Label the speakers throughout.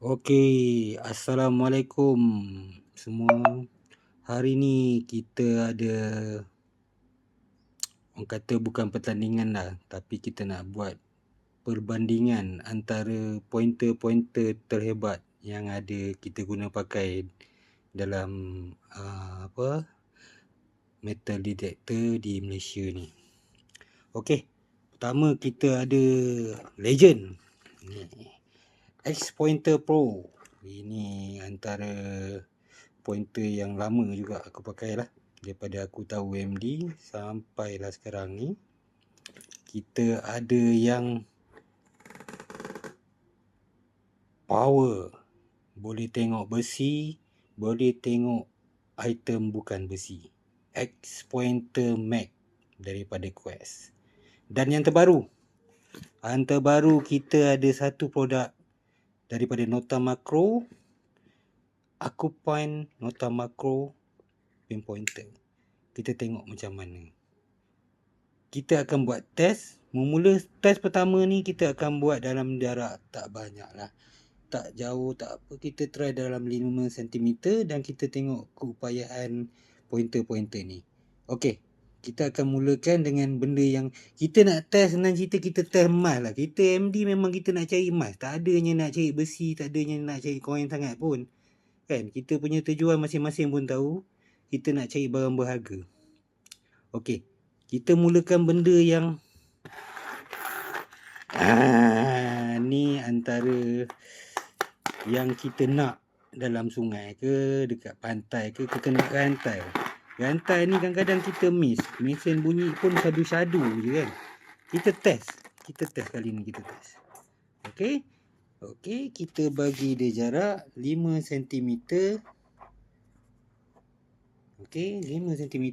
Speaker 1: Okey, Assalamualaikum semua. Hari ni kita ada orang kata bukan pertandingan lah tapi kita nak buat perbandingan antara pointer-pointer terhebat yang ada kita guna pakai dalam uh, apa metal detector di Malaysia ni. Okey, pertama kita ada legend. Ni. X Pointer Pro. Ini antara pointer yang lama juga aku pakai lah. Daripada aku tahu MD sampailah sekarang ni. Kita ada yang power. Boleh tengok besi. Boleh tengok item bukan besi. X Pointer Mac daripada Quest. Dan yang terbaru. Yang terbaru kita ada satu produk daripada nota makro aku point nota makro pinpointer kita tengok macam mana. Kita akan buat test. Memula test pertama ni kita akan buat dalam jarak tak banyak lah. Tak jauh tak apa. Kita try dalam 5 cm dan kita tengok keupayaan pointer-pointer ni. Okey kita akan mulakan dengan benda yang kita nak test senang cerita kita test emas lah. Kita MD memang kita nak cari emas. Tak adanya nak cari besi, tak adanya nak cari koin sangat pun. Kan? Kita punya tujuan masing-masing pun tahu. Kita nak cari barang berharga. Okey. Kita mulakan benda yang ah, ni antara yang kita nak dalam sungai ke dekat pantai ke kita nak rantai. Rantai ni kadang-kadang kita miss. Mesin bunyi pun sadu-sadu je kan. Kita test. Kita test kali ni kita test. Okey. Okey, kita bagi dia jarak 5 cm. Okey, 5 cm.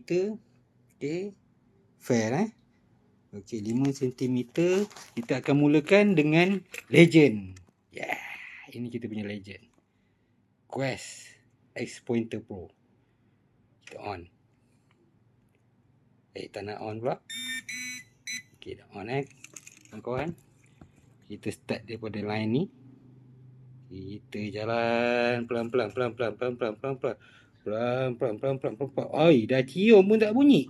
Speaker 1: Okey. Fair eh. Okey, 5 cm. Kita akan mulakan dengan legend. Yeah. Ini kita punya legend. Quest X Pointer Pro. Kita on. Eh tak nak on pula. Okay dah on eh. Kawan-kawan Kita start daripada line ni. Kita jalan pelan-pelan pelan-pelan pelan-pelan pelan-pelan pelan-pelan. Pelan-pelan pelan-pelan Oi dah cium pun tak bunyi.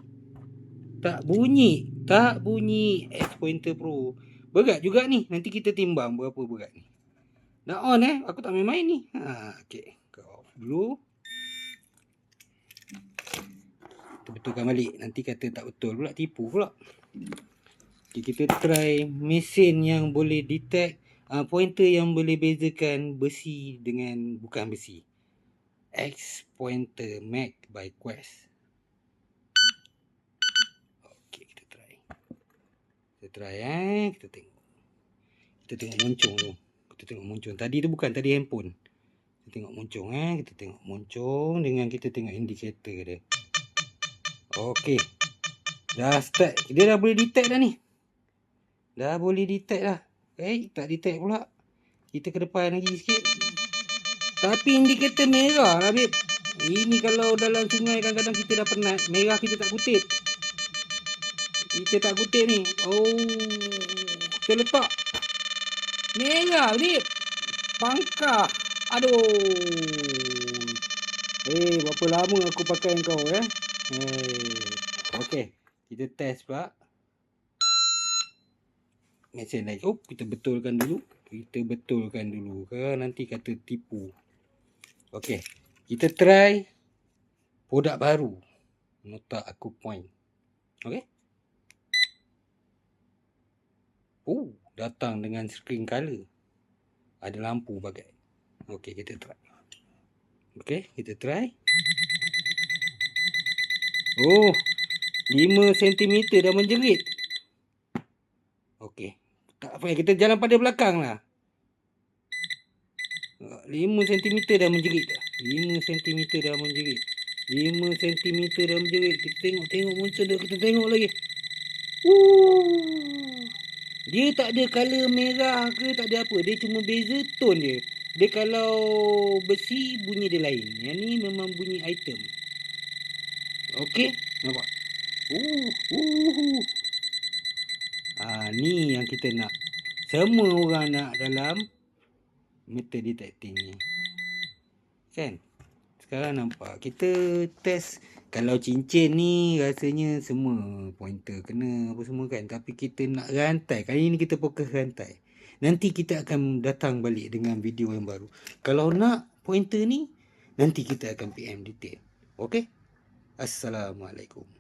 Speaker 1: Tak bunyi Tak bunyi. X Pointer Pro. Berat juga ni. Nanti kita timbang berapa berat ni. Dah on eh. Aku tak main-main ni. Ha, Okay Go off dulu kita betulkan balik. Nanti kata tak betul pula tipu pula. Okay, kita try mesin yang boleh detect uh, pointer yang boleh bezakan besi dengan bukan besi. X pointer Mac by Quest. Okay, kita try. Kita try eh. Kita tengok. Kita tengok muncung tu. Kita tengok muncung. Tadi tu bukan tadi handphone. Kita tengok muncung eh. Kita tengok muncung dengan kita tengok indikator dia Okey. Dah start. Dia dah boleh detect dah ni. Dah boleh detect dah. Eh, tak detect pula. Kita ke depan lagi sikit. Tapi indikator merah lah. Ini kalau dalam sungai kadang-kadang kita dah penat. Merah kita tak kutip. Kita tak kutip ni. Oh. Kita letak. Merah, babe. Pangkah. Aduh. Eh, berapa lama aku pakai kau eh? Hmm. Okey, kita test pula. Mesin lagi. Oh, kita betulkan dulu. Kita betulkan dulu ke nanti kata tipu. Okey, kita try produk baru. Nota aku point. Okey. Oh, datang dengan screen color. Ada lampu bagai. Okey, kita try. Okey, kita try. Oh, 5 cm dah menjerit. Okey. Tak apa, kita jalan pada belakang lah. 5 cm dah menjerit dah. 5 cm dah menjerit. 5 cm dah menjerit. Kita tengok-tengok muncul dah. Kita tengok lagi. Uh, dia tak ada color merah ke tak ada apa. Dia cuma beza tone dia. Dia kalau besi bunyi dia lain. Yang ni memang bunyi item. Okey, nampak. Uh, uh. Ah, ni yang kita nak. Semua orang nak dalam metal detecting ni. Kan? Sekarang nampak. Kita test kalau cincin ni rasanya semua pointer kena apa semua kan. Tapi kita nak rantai. Kali ni kita fokus rantai. Nanti kita akan datang balik dengan video yang baru. Kalau nak pointer ni, nanti kita akan PM detail. Okay? Assalamualaikum.